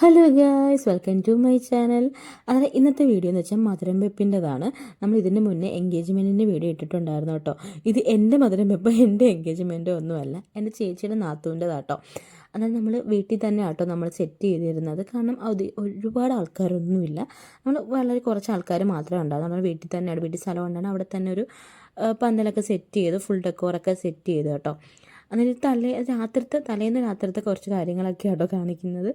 Hello guys welcome to my channel. അതായത് ഇന്നത്തെ video എന്ന് വെച്ചാൽ മധുരം വെപ്പിന്റെതാണ്. നമ്മൾ ഇതിന് മുന്നേ എൻഗേജ്മെന്റിന്റെ വീഡിയോ ഇട്ടിട്ടുണ്ടായിരുന്നു കേട്ടോ. ഇത് എന്റെ മധുരം വെപ്പ് എന്റെ എൻഗേജ്മെന്റോ ഒന്നുമല്ല എന്റെ ചേച്ചിയുടെ നാത്തൂന്റെതാട്ടോ. അതായത് നമ്മൾ വീട്ടിൽ തന്നെ ആട്ടോ നമ്മൾ സെറ്റ് ചെയ്തിരുന്നത്. കാരണം അത് ഒരുപാട് ആൾക്കാരൊന്നുമില്ല. നമ്മൾ വളരെ കുറച്ച് ആൾക്കാർ മാത്രമേ ഉണ്ടാകും നമ്മൾ വീട്ടിൽ തന്നെയാണ് വീട്ടിൽ സ്ഥലം ഉണ്ടാണ് അവിടെ തന്നെ ഒരു പന്തലൊക്കെ സെറ്റ് ചെയ്ത് ഫുൾ ഡെക്കോറൊക്കെ സെറ്റ് ചെയ്ത് കേട്ടോ. എന്നിട്ട് തലേ രാത്രിത്തെ തലേന്ന് രാത്രിത്തെ കുറച്ച് കാര്യങ്ങളൊക്കെ ആട്ടോ കാണിക്കുന്നത്.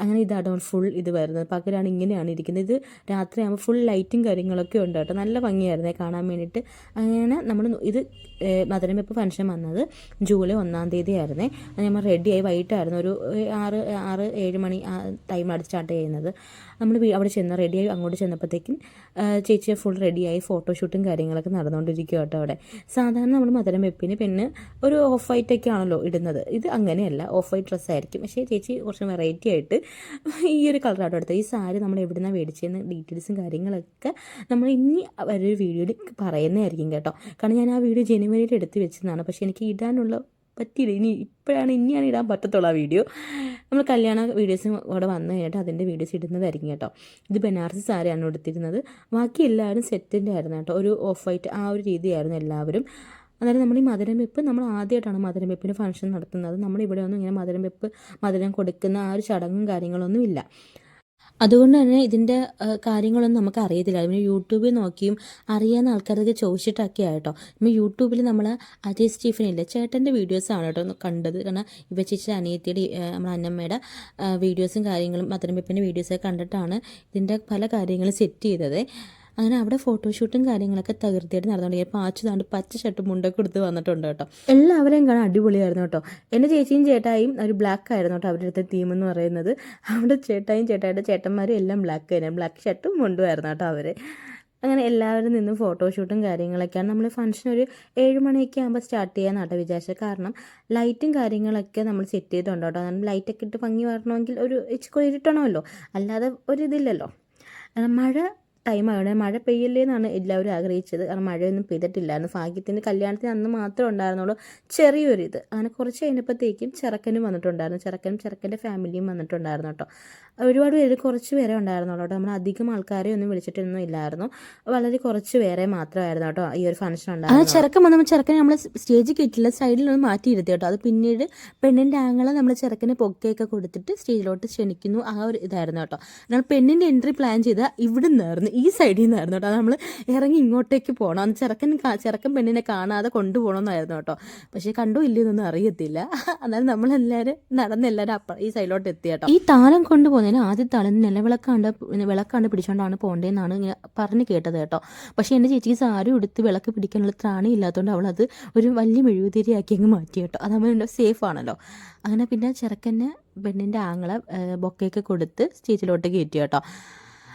അങ്ങനെ ഇതാട്ടോ ഫുൾ ഇത് വരുന്നത്. പകലാണ് ഇങ്ങനെയാണ് ഇരിക്കുന്നത്. ഇത് രാത്രിയാകുമ്പോൾ ഫുൾ ലൈറ്റും കാര്യങ്ങളൊക്കെ ഉണ്ട് കേട്ടോ. നല്ല ഭംഗിയായിരുന്നേ കാണാൻ വേണ്ടിയിട്ട്. അങ്ങനെ നമ്മൾ ഇത് ഏഹ്, മധുരം വെപ്പ് ഫംഗ്ഷൻ വന്നത് ജൂലൈ ഒന്നാം തീയതി ആയിരുന്നേ നമ്മൾ റെഡിയായി വൈകിട്ടായിരുന്നു. ഒരു ആറ് ആറ് ഏഴ് മണി ടൈമാണ് സ്റ്റാർട്ട് ചെയ്യുന്നത്. നമ്മൾ അവിടെ ചെന്ന് റെഡിയായി അങ്ങോട്ട് ചെന്നപ്പോഴത്തേക്കും ചേച്ചിയെ ഫുൾ റെഡിയായി ഫോട്ടോഷൂട്ടും കാര്യങ്ങളൊക്കെ നടന്നുകൊണ്ടിരിക്കുക കേട്ടോ അവിടെ. സാധാരണ നമ്മൾ മധുരം വെപ്പിന് പിന്നെ ഒരു ഓഫ് വൈറ്റൊക്കെ ആണല്ലോ ഇടുന്നത്. ഇത് അങ്ങനെയല്ല. ഓഫ് വൈറ്റ് ഡ്രസ്സായിരിക്കും പക്ഷേ ചേച്ചി കുറച്ച് വെറൈറ്റി ആയിട്ട് ഈ ഒരു കളറാട്ടോ എടുത്തത് ഈ സാരി നമ്മൾ എവിടെ നിന്നാണ് മേടിച്ചതെന്ന് ഡീറ്റെയിൽസും കാര്യങ്ങളൊക്കെ നമ്മൾ ഇനി ഒരു വീഡിയോയിൽ പറയുന്നതായിരിക്കും കേട്ടോ. കാരണം ഞാൻ ആ വീഡിയോ ജനുവരിയിൽ എടുത്ത് വെച്ചതാണ്. പക്ഷേ എനിക്ക് ഇടാനുള്ള പറ്റിയില്ല. ഇനി ഇപ്പോഴാണ് ഇനിയാണ് ഇടാൻ പറ്റത്തുള്ളൂ ആ വീഡിയോ. നമ്മൾ കല്യാണ വീഡിയോസും ഇവിടെ വന്നു കഴിഞ്ഞിട്ട് അതിന്റെ വീഡിയോസ് ഇടുന്നതായിരിക്കും കേട്ടോ. ഇത് ബനാറസി സാരിയാണ് എടുത്തിരുന്നത് ബാക്കി എല്ലാവരും സെറ്റിന്റെ ആയിരുന്നു കേട്ടോ. ഒരു ഓഫ് വൈറ്റ് ആ ഒരു രീതിയായിരുന്നു എല്ലാവരും. അതായത് നമ്മൾ ഈ മധുരം വെപ്പ് നമ്മൾ ആദ്യമായിട്ടാണ് മധുരം വെപ്പിന് ഫംഗ്ഷൻ നടത്തുന്നത്. നമ്മൾ ഇവിടെ ഒന്നും ഇങ്ങനെ മധുരം വെപ്പ് മധുരം കൊടുക്കുന്ന ആ ഒരു ചടങ്ങും കാര്യങ്ങളൊന്നും ഇല്ല. അതുകൊണ്ട് തന്നെ ഇതിന്റെ കാര്യങ്ങളൊന്നും നമുക്ക് അറിയത്തില്ല. പിന്നെ യൂട്യൂബിൽ നോക്കിയും അറിയാവുന്ന ആൾക്കാരൊക്കെ ചോദിച്ചിട്ടൊക്കെ ആയിട്ടോ. പിന്നെ യൂട്യൂബിൽ നമ്മൾ അജയ് സ്റ്റീഫനില്ലേ ചേട്ടന്റെ വീഡിയോസാണ് കേട്ടോ കണ്ടത്. കാരണം ഇവ ചേച്ചി അനിയത്തിയുടെ നമ്മുടെ അന്നമ്മയുടെ വീഡിയോസും കാര്യങ്ങളും മധുരം വെപ്പിന്റെ വീഡിയോസൊക്കെ കണ്ടിട്ടാണ് ഇതിന്റെ പല കാര്യങ്ങളും സെറ്റ് ചെയ്തത്. അങ്ങനെ അവിടെ ഫോട്ടോഷൂട്ടും കാര്യങ്ങളൊക്കെ തകൃതിയായിട്ട് അപ്പോൾ ആച്ചു താണ്ട് പച്ച ഷർട്ട് മുണ്ടൊക്കെ കൊടുത്ത് വന്നിട്ടുണ്ട് കേട്ടോ. എല്ലാവരെയും കാണാൻ അടിപൊളിയായിരുന്നു കേട്ടോ. എന്റെ ചേച്ചിയും ചേട്ടായും ഒരു ബ്ലാക്ക് ആയിരുന്നു കേട്ടോ അവരുടെ അടുത്ത തീം എന്ന് പറയുന്നത്. അവിടെ ചേട്ടായും ചേട്ടായുടെ ചേട്ടന്മാരും എല്ലാം ബ്ലാക്ക് ആയിരുന്നു. ബ്ലാക്ക് ഷർട്ടും മുണ്ടുമായിരുന്നു കേട്ടോ അവരെ. അങ്ങനെ എല്ലാവരും നിന്ന് ഫോട്ടോഷൂട്ടും കാര്യങ്ങളൊക്കെയാണ്. നമ്മൾ ഫംഗ്ഷൻ ഒരു ഏഴ് മണിയൊക്കെ ആകുമ്പോൾ സ്റ്റാർട്ട് ചെയ്യാനാട്ടോ വിചാരിച്ചത്. കാരണം ലൈറ്റും കാര്യങ്ങളൊക്കെ നമ്മൾ സെറ്റ് ചെയ്തിട്ടുണ്ട് കേട്ടോ. കാരണം ലൈറ്റൊക്കെ ഇട്ട് ഭംഗി വരണമെങ്കിൽ ഒരു ഇച്ചിരി ഇരുട്ടണമല്ലോ. അല്ലാതെ ഒരു ഇതില്ലല്ലോ. മഴ ടൈം ആണ് മഴ പെയ്യല്ലേ എന്നാണ് എല്ലാവരും ആഗ്രഹിച്ചത്. കാരണം മഴയൊന്നും പെയ്തിട്ടില്ലായിരുന്നു ഭാഗ്യത്തിന്റെ കല്യാണത്തിന് അന്ന് മാത്രമേ ഉണ്ടായിരുന്നുള്ളൂ. ചെറിയൊരു ഇത് അങ്ങനെ കുറച്ച് കഴിഞ്ഞപ്പോഴത്തേക്കും ചെറുക്കനും വന്നിട്ടുണ്ടായിരുന്നു. ചെറുക്കനും ചെറുക്കന്റെ ഫാമിലിയും വന്നിട്ടുണ്ടായിരുന്നു കേട്ടോ. ഒരുപാട് പേര് കുറച്ച് പേരെ ഉണ്ടായിരുന്നുള്ളൂ കേട്ടോ. നമ്മൾ അധികം ആൾക്കാരെ ഒന്നും വിളിച്ചിട്ടൊന്നും ഇല്ലായിരുന്നു. വളരെ കുറച്ച് പേരെ മാത്രമായിരുന്നു കേട്ടോ ഈ ഒരു ഫംഗ്ഷൻ ഉണ്ടായിരുന്നു ചെറുക്കൻ വന്നപ്പോൾ ചെറുക്കനെ നമ്മൾ സ്റ്റേജിൽ കയറ്റില്ല സൈഡിലൊന്ന് മാറ്റിയിരുത്തി കേട്ടോ. അത് പിന്നീട് പെണ്ണിന്റെ ആങ്ങളെ നമ്മൾ ചെറുക്കന് പൊക്കയൊക്കെ കൊടുത്തിട്ട് സ്റ്റേജിലോട്ട് ക്ഷണിക്കുന്നു ആ ഒരു ഇതായിരുന്നു കേട്ടോ. എന്നാൽ പെണ്ണിന്റെ എൻട്രി പ്ലാൻ ചെയ്ത ഇവിടെ നിന്നായിരുന്നു ഈ സൈഡിൽ നിന്നായിരുന്നു കേട്ടോ. നമ്മൾ ഇറങ്ങി ഇങ്ങോട്ടേക്ക് പോകണം അന്ന് ചെറുക്കൻ ചെറുക്കൻ പെണ്ണിനെ കാണാതെ കൊണ്ടുപോകണമെന്നായിരുന്നു കേട്ടോ. പക്ഷേ കണ്ടോ ഇല്ലയെന്നൊന്നും അറിയത്തില്ല. എന്നാലും നമ്മളെല്ലാവരും നടന്ന് എല്ലാവരും അപ്പ ഈ സൈഡിലോട്ട് എത്തി കേട്ടോ. ഈ താലം കൊണ്ടുപോകുന്നതിന് ആദ്യത്തെ ആൾ നിലവിളക്കാണ്ട് വിളക്കാണ്ട് പിടിച്ചോണ്ടാണ് പോകേണ്ടതെന്നാണ് ഇങ്ങനെ പറഞ്ഞ് കേട്ടത് കേട്ടോ. പക്ഷേ എന്റെ ചേച്ചിക്ക് സാരി എടുത്ത് വിളക്ക് പിടിക്കാനുള്ള ത്രാണി ഇല്ലാത്തതുകൊണ്ട് അവളത് ഒരു വലിയ മെഴുകുതിരിയാക്കി അങ്ങ് മാറ്റി കേട്ടോ. അതാകുമ്പോൾ സേഫ് ആണല്ലോ. അങ്ങനെ പിന്നെ ചെറുക്കനെ പെണ്ണിന്റെ ആങ്ങളെ ബൊക്കയൊക്കെ കൊടുത്ത് സ്റ്റേജിലോട്ട് കയറ്റി കേട്ടോ.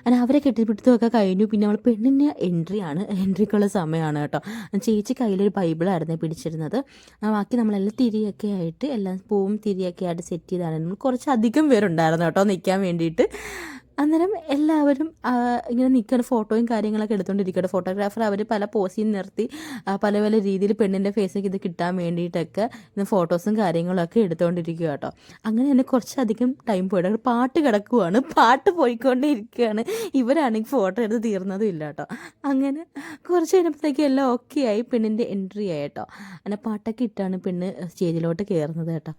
അങ്ങനെ അവരെ കെട്ടിപ്പിടുത്തമൊക്കെ കഴിഞ്ഞു. പിന്നെ നമ്മൾ പെണ്ണിന്റെ എൻട്രി ആണ്. എൻട്രിക്കുള്ള സമയമാണ് കേട്ടോ. ചേച്ചി കയ്യിലൊരു ബൈബിളായിരുന്നു പിടിച്ചിരുന്നത്. ബാക്കി നമ്മളെല്ലാം തിരിയൊക്കെ ആയിട്ട് എല്ലാം പൂവും തിരിയൊക്കെ ആയിട്ട് സെറ്റ് ചെയ്താണ്. നമ്മൾ കുറച്ച് അധികം പേരുണ്ടായിരുന്നു കേട്ടോ നിൽക്കാൻ വേണ്ടിയിട്ട്. അന്നേരം എല്ലാവരും ഇങ്ങനെ നിൽക്കുന്ന ഫോട്ടോയും കാര്യങ്ങളൊക്കെ എടുത്തുകൊണ്ടിരിക്കുകയാണ് ഫോട്ടോഗ്രാഫർ അവർ പല പോസിൽ നിർത്തി പല പല രീതിയിൽ പെണ്ണിന്റെ ഫേസൊക്കെ ഇത് കിട്ടാൻ വേണ്ടിയിട്ടൊക്കെ ഫോട്ടോസും കാര്യങ്ങളൊക്കെ എടുത്തുകൊണ്ടിരിക്കുക കേട്ടോ. അങ്ങനെ തന്നെ കുറച്ചധികം ടൈം അവിടെ പാട്ട് കിടക്കുവാണ്. പാട്ട് പോയിക്കൊണ്ടേ ഇരിക്കുകയാണ് ഇവരാണെങ്കിൽ ഫോട്ടോ എടുത്ത് തീർന്നതും ഇല്ല കേട്ടോ. അങ്ങനെ കുറച്ച് കഴിഞ്ഞപ്പോഴത്തേക്കും എല്ലാം ഓക്കെ ആയി. പെണ്ണിന്റെ എൻട്രി ആയി കേട്ടോ. അങ്ങനെ പാട്ടൊക്കെ ഇട്ടാണ് പെണ്ണ് സ്റ്റേജിലോട്ട് കയറുന്നത് കേട്ടോ.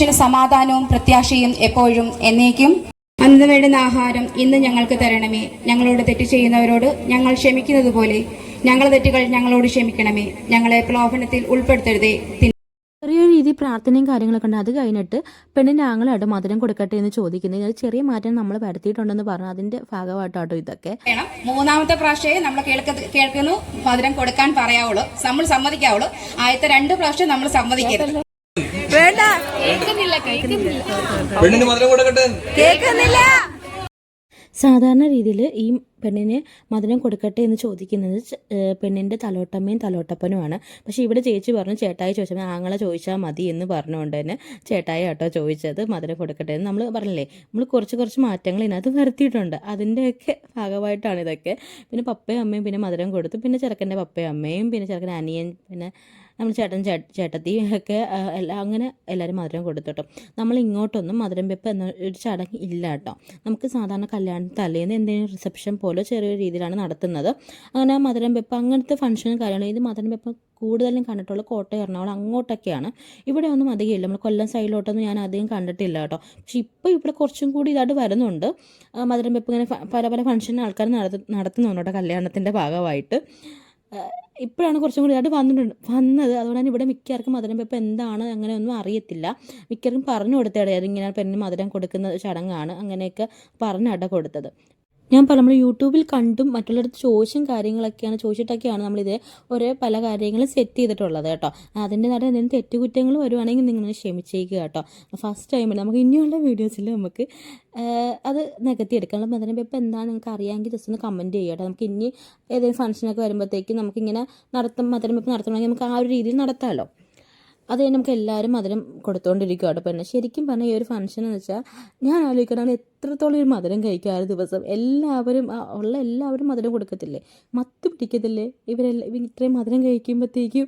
മനുഷ്യന് സമാധാനവും പ്രത്യാശയും എപ്പോഴും എന്നേക്കും. അന്ന് വേണ്ടുന്ന ആഹാരം ഇന്ന് ഞങ്ങൾക്ക് തരണമേ. ഞങ്ങളോട് തെറ്റ് ചെയ്യുന്നവരോട് ഞങ്ങൾ ക്ഷമിക്കുന്നത് പോലെ ഞങ്ങളെ തെറ്റുകൾ ഞങ്ങളോട് ക്ഷമിക്കണമേ. ഞങ്ങളെ പ്രലോഭനത്തിൽ ഉൾപ്പെടുത്തരുതേ. ചെറിയ രീതി രീതിയിൽ പ്രാർത്ഥനയും കാര്യങ്ങളൊക്കെ ഉണ്ട്. അത് കഴിഞ്ഞിട്ട് പെണ്ണിന്റെ ആങ്ങളായിട്ട് മധുരം കൊടുക്കട്ടെ എന്ന് ചോദിക്കുന്നത് ഒരു ചെറിയ മാറ്റം നമ്മൾ വരുത്തിയിട്ടുണ്ടെന്ന് പറഞ്ഞു. അതിന്റെ ഭാഗമായിട്ടാട്ടോ ഇതൊക്കെ. വേണം. മൂന്നാമത്തെ പ്രാവശ്യമേ നമ്മൾ കേൾക്ക കേൾക്കുന്നു. മധുരം കൊടുക്കാൻ പറയാവുള്ളൂ. നമ്മൾ സമ്മതിക്കാവുള്ളൂ. ആദ്യത്തെ രണ്ട് പ്രാവശ്യം നമ്മൾ സമ്മതിക്കരുത്. പെണ്ണിന് മധുരം കൊടുക്കട്ടെ. സാധാരണ രീതിയിൽ ഈ പെണ്ണിന് മധുരം കൊടുക്കട്ടെ എന്ന് ചോദിക്കുന്നത് പെണ്ണിന്റെ തലോട്ടമ്മയും തലോട്ടപ്പനുമാണ്. പക്ഷേ ഇവിടെ ചേച്ചി പറഞ്ഞു ചേട്ടായി ചോദിച്ചാൽ ആങ്ങളെ ചോദിച്ചാൽ മതി എന്ന് പറഞ്ഞുകൊണ്ട് തന്നെ ചേട്ടായി ആട്ടോ ചോദിച്ചത് മധുരം കൊടുക്കട്ടെ എന്ന് നമ്മൾ പറഞ്ഞില്ലേ? നമ്മൾ കുറച്ച് കുറച്ച് മാറ്റങ്ങൾ ഇതിനകത്ത് വരുത്തിയിട്ടുണ്ട്. അതിന്റെയൊക്കെ ഭാഗമായിട്ടാണ് ഇതൊക്കെ. പിന്നെ പപ്പയും അമ്മയും പിന്നെ മധുരം കൊടുത്തു. പിന്നെ ചെറുക്കന്റെ പപ്പയും അമ്മയും പിന്നെ ചെറുക്കന്റെ അനിയൻ പിന്നെ നമ്മൾ ചേട്ടൻ ചേട്ടത്തി ഒക്കെ എല്ലാ അങ്ങനെ എല്ലാവരും മധുരം കൊടുത്തോട്ടോ. നമ്മൾ ഇങ്ങോട്ടൊന്നും മധുരം വെപ്പ് എന്ന ഒരു ചടങ്ങ് ഇല്ല കേട്ടോ. നമുക്ക് സാധാരണ കല്യാണ തലേന്ന് എന്തെങ്കിലും റിസപ്ഷൻ പോലെ ചെറിയ രീതിയിലാണ് നടത്തുന്നത്. അങ്ങനെ മധുരം വെപ്പ് അങ്ങനത്തെ ഫംഗ്ഷനും കാര്യങ്ങളും ഇത് മധുരം വെപ്പ് കൂടുതലും കണ്ടിട്ടുള്ള കോട്ടയം എറണാകുളം അങ്ങോട്ടൊക്കെയാണ്. ഇവിടെ ഒന്നും അധികം ഇല്ല നമ്മൾ കൊല്ലം സൈഡിലോട്ടൊന്നും ഞാൻ അധികം കണ്ടിട്ടില്ല കേട്ടോ. പക്ഷെ ഇപ്പോൾ ഇവിടെ കുറച്ചും കൂടി ഇതായിട്ട് വരുന്നുണ്ട്. മധുരം വെപ്പ് ഇങ്ങനെ പല പല ഫംഗ്ഷൻ ആൾക്കാർ നടത്തു നടത്തുന്നുണ്ട് കേട്ടോ കല്യാണത്തിന്റെ ഭാഗമായിട്ട്. ഇപ്പോഴാണ് കുറച്ചും കൂടി ഇതായിട്ട് വന്നിട്ടുണ്ട്. വന്നത് അതുകൊണ്ട് തന്നെ ഇവിടെ മിക്കവർക്കും മധുരം വെപ്പ് എന്താണ് അങ്ങനെയൊന്നും അറിയത്തില്ല. മിക്കവർക്കും പറഞ്ഞു കൊടുത്തേടെ ഇങ്ങനെ പെണ്ണിന് മധുരം കൊടുക്കുന്ന ചടങ്ങാണ് അങ്ങനെയൊക്കെ അട കൊടുത്തത്. ഞാൻ പല നമ്മൾ യൂട്യൂബിൽ കണ്ടും മറ്റുള്ളവർക്ക് ചോദിച്ചും കാര്യങ്ങളൊക്കെയാണ് ചോദിച്ചിട്ടൊക്കെയാണ് നമ്മളിത് ഓരോ പല കാര്യങ്ങളും സെറ്റ് ചെയ്തിട്ടുള്ളത് കേട്ടോ. അതിന്റെ നട എന്തെങ്കിലും തെറ്റുകുറ്റങ്ങൾ വരുവാണെങ്കിൽ നിങ്ങൾ ക്ഷമിച്ചേക്കുക കേട്ടോ. ഫസ്റ്റ് ടൈമിൽ നമുക്ക് ഇനിയുള്ള വീഡിയോസിൽ നമുക്ക് അത് നികത്തി എടുക്കാം അതിനെ ഇപ്പം നിങ്ങൾക്ക് അറിയാമെങ്കിൽ ജസ്റ്റ് ഒന്ന് കമന്റ് ചെയ്യുക കേട്ടോ. നമുക്ക് ഇനി ഏതെങ്കിലും ഫംഗ്ഷനൊക്കെ വരുമ്പോഴത്തേക്കും നമുക്കിങ്ങനെ നടത്തും മധുരം വെപ്പ് നടത്തണമെങ്കിൽ നമുക്ക് ആ ഒരു രീതിയിൽ നടത്താമല്ലോ അത് കഴിഞ്ഞ് നമുക്ക് എല്ലാവരും മധുരം കൊടുത്തുകൊണ്ടിരിക്കും കേട്ടോ പിന്നെ ശരിക്കും പറഞ്ഞാൽ ഈ ഒരു ഫംഗ്ഷൻ എന്ന് വെച്ചാൽ ഞാൻ ആലോചിക്കണം എത്രത്തോളം ഒരു മധുരം കഴിക്കുക ആ ഒരു ദിവസം. എല്ലാവരും ഉള്ള എല്ലാവരും മധുരം കൊടുക്കത്തില്ലേ? മത്ത് പിടിക്കത്തില്ലേ? ഇവരെല്ലാം ഇവ ഇത്രയും മധുരം കഴിക്കുമ്പോഴത്തേക്കും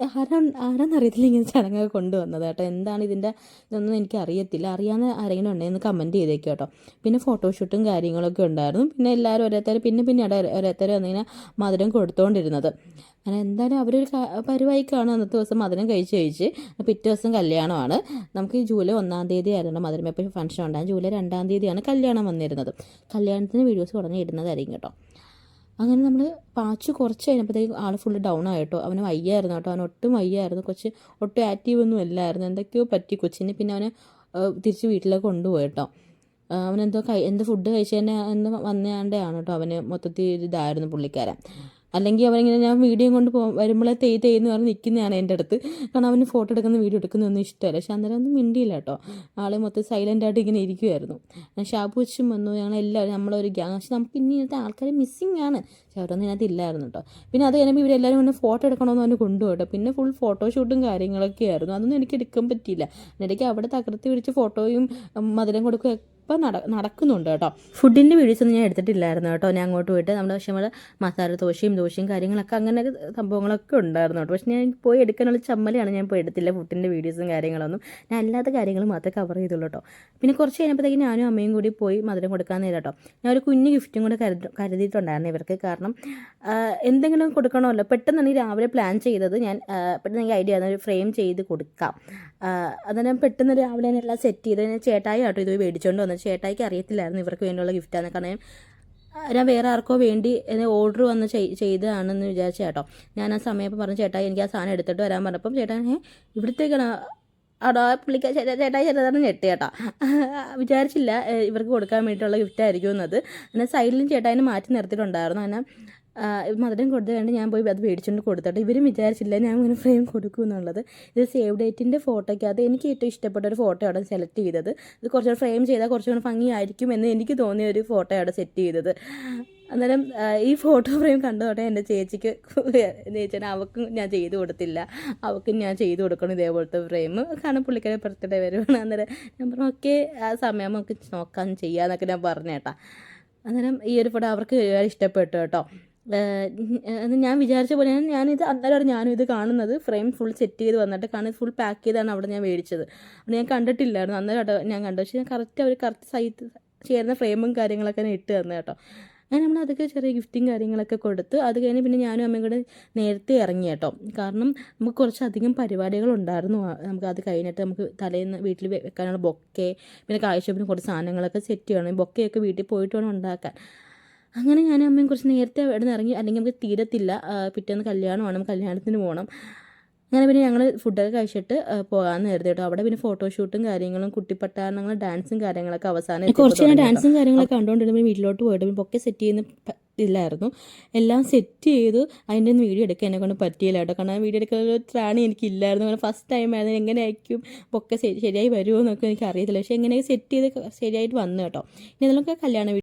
ആരാ ആരാന്നറിയത്തില്ല ഇങ്ങനെ ചടങ്ങൊക്കെ കൊണ്ടുവന്നത് കേട്ടോ. എന്താണ് ഇതിന്റെ ഇതൊന്നും എനിക്ക് അറിയത്തില്ല അറിയാവുന്ന ആരെങ്കിലും ഉണ്ടെങ്കിൽ കമന്റ് ചെയ്തേക്കും കേട്ടോ. പിന്നെ ഫോട്ടോഷൂട്ടും കാര്യങ്ങളൊക്കെ ഉണ്ടായിരുന്നു. പിന്നെ എല്ലാവരും ഓരോരുത്തരും പിന്നെ പിന്നെ ഓരോരുത്തരും വന്നിങ്ങനെ മധുരം കൊടുത്തുകൊണ്ടിരുന്നത് അങ്ങനെ എന്തായാലും അവരൊരു പരിവായിക്കാണ് പരിവായി കാണും. അന്നത്തെ ദിവസം മധുരം കഴിച്ച് കഴിച്ച് പിറ്റേ ദിവസം കല്യാണമാണ്. നമുക്ക് ഈ ജൂലൈ ഒന്നാം തീയതി ആയിരുന്നു മധുരം എപ്പോഴും ഫംഗ്ഷൻ ഉണ്ടാകും ജൂലൈ രണ്ടാം തീയതിയാണ് കല്യാണം വന്നിരുന്നത്. കല്യാണത്തിന് വീഡിയോസ് ഉടനെ ഇടുന്നതായിരിക്കും കേട്ടോ. അങ്ങനെ നമ്മൾ പാച്ച് കുറച്ച് കഴിഞ്ഞപ്പോഴത്തേക്കും ആൾ ഫുള്ള് ഡൗൺ ആയിട്ടോ. അവന് വയ്യായിരുന്നു കേട്ടോ. അവൻ ഒട്ടും വയ്യായിരുന്നു. കുറച്ച് ഒട്ടും ആക്റ്റീവ് ഒന്നും ഇല്ലായിരുന്നു. എന്തൊക്കെയോ പറ്റി കൊച്ചിന്. പിന്നെ അവനെ തിരിച്ച് വീട്ടിലേക്ക് കൊണ്ടുപോയി കേട്ടോ. അവനെന്തോ കൈ എന്ത് ഫുഡ് കഴിച്ചതിന്റെ എന്ന് വന്നാണ്ടാണ് കേട്ടോ അവന് മൊത്തത്തിൽ ഇതായിരുന്നു പുള്ളിക്കാരൻ. അല്ലെങ്കിൽ അവനിങ്ങനെ ഞാൻ വീഡിയോ കൊണ്ട് പോകും വരുമ്പോഴേ തെയ് തെയ് എന്ന് പറഞ്ഞ് നിൽക്കുന്നതാണ് എന്റെ അടുത്ത്. കാരണം അവന് ഫോട്ടോ എടുക്കുന്ന വീഡിയോ എടുക്കുന്നതൊന്നും ഇഷ്ടമല്ല. പക്ഷെ അന്നേരം ഒന്നും മിണ്ടിയില്ല കേട്ടോ. ആൾ മൊത്തം സൈലന്റ് ആയിട്ട് ഇങ്ങനെ ഇരിക്കുമായിരുന്നു ഷാബു വെച്ചും വന്നു. ഞങ്ങളെല്ലാവരും നമ്മളൊരു ഗ്യാങ് പക്ഷെ നമുക്ക് ഇനി ഇന്നത്തെ ആൾക്കാർ മിസ്സിങ് ആണ്. പക്ഷെ അവരൊന്നും ഇതിനകത്ത് ഇല്ലായിരുന്നു കേട്ടോ. പിന്നെ അത് കഴിയുമ്പോൾ ഇവരെല്ലാവരും ഒന്ന് ഫോട്ടോ എടുക്കണമെന്ന് അവന് കൊണ്ടുപോയി പിന്നെ ഫുൾ ഫോട്ടോ ഷൂട്ടും കാര്യങ്ങളൊക്കെ ആയിരുന്നു. അതൊന്നും എനിക്ക് എടുക്കാൻ പറ്റിയില്ല. ഇടയ്ക്ക് അവിടെ തകർത്തി പിടിച്ച് ഫോട്ടോയും മധുരം കൊടുക്കുകയും ഇപ്പം നട നടക്കുന്നുണ്ട് കേട്ടോ. ഫുഡിന്റെ വീഡിയോസ് ഒന്നും ഞാൻ എടുത്തിട്ടില്ലായിരുന്നു കേട്ടോ. ഞാൻ അങ്ങോട്ട് പോയിട്ട് നമ്മുടെ പക്ഷേ നമ്മുടെ മസാല ദോശയും ദോശയും കാര്യങ്ങളൊക്കെ അങ്ങനെ സംഭവങ്ങളൊക്കെ ഉണ്ടായിരുന്നു കേട്ടോ. പക്ഷേ ഞാൻ പോയി എടുക്കാനുള്ള ചമ്മലയാണ് ഞാൻ പോയി എടുത്തില്ല ഫുഡിന്റെ വീഡിയോസും കാര്യങ്ങളൊന്നും. ഞാൻ അല്ലാത്ത കാര്യങ്ങൾ മാത്രമേ കവർ ചെയ്തുള്ളൂ കേട്ടോ. പിന്നെ കുറച്ച് കഴിഞ്ഞപ്പോഴത്തേക്ക് ഞാനും അമ്മയും കൂടി പോയി മധുരം കൊടുക്കാൻ നേരം കേട്ടോ. ഞാൻ ഒരു കുഞ്ഞു ഗിഫ്റ്റും കൂടെ കരുതി കരുതിയിട്ടുണ്ടായിരുന്നു ഇവർക്ക്. കാരണം എന്തെങ്കിലും കൊടുക്കണമല്ലോ. പെട്ടെന്നാണ് ഈ രാവിലെ പ്ലാൻ ചെയ്തത് ഞാൻ പെട്ടെന്ന് എനിക്ക് ഐഡിയ ഒരു ഫ്രെയിം ചെയ്ത് കൊടുക്കാം. അതെല്ലാം പെട്ടെന്ന് രാവിലെ തന്നെ എല്ലാം സെറ്റ് ചെയ്ത് ഞാൻ ചേട്ടായി ആട്ടോ ഇത് മേടിച്ചുകൊണ്ട് വന്നത്. ചേട്ടായിക്ക് അറിയത്തില്ലായിരുന്നു ഇവർക്ക് വേണ്ടിയുള്ള ഗിഫ്റ്റാണ് കാരണം ഞാൻ വേറെ ആർക്കോ വേണ്ടി ഓർഡർ വന്ന് ചെയ് ചെയ്തതാണെന്ന് വിചാരിച്ച കേട്ടോ. ഞാൻ ആ സമയത്ത് പറഞ്ഞു ചേട്ടായി എനിക്ക് ആ സാധനം എടുത്തിട്ട് വരാൻ പറഞ്ഞപ്പം ചേട്ടാ ഇവിടുത്തേക്കാണ്. അവിടെ പുള്ളിക്ക ചേട്ടാ ചേട്ടായി ചെറുതാണ് ഞെട്ടി ചേട്ടാ വിചാരിച്ചില്ല ഇവർക്ക് കൊടുക്കാൻ വേണ്ടിയിട്ടുള്ള ഗിഫ്റ്റ് ആയിരിക്കും എന്നത് എന്നാൽ സൈഡിലും ചേട്ടായിനെ മാറ്റി നിർത്തിയിട്ടുണ്ടായിരുന്നു. ആ, മധുരം കൊടുത്ത വേണ്ടി ഞാൻ പോയി അത് മേടിച്ചുകൊണ്ട് കൊടുത്തോട്ടെ ഇവരും വിചാരിച്ചില്ല ഞാൻ ഇങ്ങനെ ഫ്രെയിം കൊടുക്കും എന്നുള്ളത്. ഇത് സേവ് ഡേറ്റിന്റെ ഫോട്ടോയ്ക്കകത്ത് എനിക്ക് ഏറ്റവും ഇഷ്ടപ്പെട്ട ഒരു ഫോട്ടോ ആണ് സെലക്ട് ചെയ്തത്. ഇത് കുറച്ചുകൂടെ ഫ്രെയിം ചെയ്താൽ കുറച്ചുകൂടെ ഭംഗിയായിരിക്കും എന്ന് എനിക്ക് തോന്നിയ ഒരു ഫോട്ടോ ആണ് സെറ്റ് ചെയ്തത്. അന്നേരം ഈ ഫോട്ടോ ഫ്രെയിം കണ്ടതോടെ എന്റെ ചേച്ചിക്ക് ചേച്ചിയുടെ അവക്കും ഞാൻ ചെയ്ത് കൊടുത്തില്ല. അവക്കും ഞാൻ ചെയ്ത് കൊടുക്കണം ഇതേപോലത്തെ ഫ്രെയിം കാരണം പുള്ളിക്കാരെ ബർത്ത്ഡേ വരുവാണ്. അന്നേരം ഞാൻ പറഞ്ഞു ഓക്കെ ആ സമയം നമുക്ക് നോക്കാൻ ചെയ്യാന്നൊക്കെ ഞാൻ പറഞ്ഞേട്ടാ. അന്നേരം ഈ ഒരു ഫോട്ടോ അവർക്ക് ഇഷ്ടപ്പെട്ടു കേട്ടോ. ഞാൻ വിചാരിച്ച പോലെ ഞാൻ ഞാനിത് അന്നേരമാണ് ഞാനും ഇത് കാണുന്നത്. ഫ്രെയിം ഫുൾ സെറ്റ് ചെയ്ത് വന്നിട്ട് കാരണം ഫുൾ പാക്ക് ചെയ്താണ് അവിടെ ഞാൻ മേടിച്ചത്. അത് ഞാൻ കണ്ടിട്ടില്ലായിരുന്നു. അന്നേരം ഞാൻ കണ്ടു. പക്ഷേ ഞാൻ കറക്റ്റ് അവർ കറക്റ്റ് സൈറ്റ് ചേരുന്ന ഫ്രെയിമും കാര്യങ്ങളൊക്കെ ഇട്ട് തന്നു കേട്ടോ. അങ്ങനെ നമ്മൾ അതൊക്കെ ചെറിയ ഗിഫ്റ്റും കാര്യങ്ങളൊക്കെ കൊടുത്ത് അത് കഴിഞ്ഞ് പിന്നെ ഞാനും അമ്മയും കൂടെ നേരത്തെ ഇറങ്ങി കേട്ടോ. കാരണം നമുക്ക് കുറച്ചധികം പരിപാടികളുണ്ടായിരുന്നു നമുക്ക് അത് കഴിഞ്ഞിട്ട് നമുക്ക് തലേന്ന് വീട്ടിൽ വെക്കാനുള്ള ബൊക്കെ പിന്നെ കാഴ്ചപ്പിന് കുറച്ച് സാധനങ്ങളൊക്കെ സെറ്റ് ചെയ്യണം ബൊക്കെയൊക്കെ വീട്ടിൽ പോയിട്ട് വേണം ഉണ്ടാക്കാൻ. അങ്ങനെ ഞാൻ അമ്മയും കുറച്ച് നേരത്തെ അവിടെ നിന്ന് ഇറങ്ങി. അല്ലെങ്കിൽ നമുക്ക് തീരത്തില്ല. പിറ്റേന്ന് കല്യാണമാണ്. വേണം കല്യാണത്തിന് പോകണം അങ്ങനെ പിന്നെ ഞങ്ങൾ ഫുഡൊക്കെ കഴിച്ചിട്ട് പോകാൻ നേരത്തെ കേട്ടോ. അവിടെ പിന്നെ ഫോട്ടോഷൂട്ടും കാര്യങ്ങളും കുട്ടിപ്പട്ടാരണങ്ങളും ഡാൻസും കാര്യങ്ങളൊക്കെ അവസാനം കുറച്ച് നേരം ഡാൻസും കാര്യങ്ങളൊക്കെ കണ്ടുകൊണ്ടിരുമ്പോൾ വീട്ടിലോട്ട് പോയിട്ട് പിന്നെ പൊക്കെ സെറ്റ് ചെയ്യുന്ന ഇല്ലായിരുന്നു എല്ലാം സെറ്റ് ചെയ്തു അതിന്റെ ഒന്ന് വീഡിയോ എടുക്കാൻ എന്നെ കൊണ്ട് പറ്റിയില്ല കേട്ടോ. കാരണം വീഡിയോ എടുക്കാനുള്ള ഒരു ത്രാണി എനിക്കില്ലായിരുന്നു. കാരണം ഫസ്റ്റ് ടൈം ആയിരുന്നു. എങ്ങനെ ആയിരിക്കും പൊക്കെ ശരിയായി വരുമോ എന്നൊക്കെ എനിക്ക് അറിയത്തില്ല പക്ഷേ എങ്ങനെയൊക്കെ സെറ്റ് ചെയ്ത് ശരിയായിട്ട് വന്നു കേട്ടോ. ഇനി അതിലൊക്കെ കല്യാണ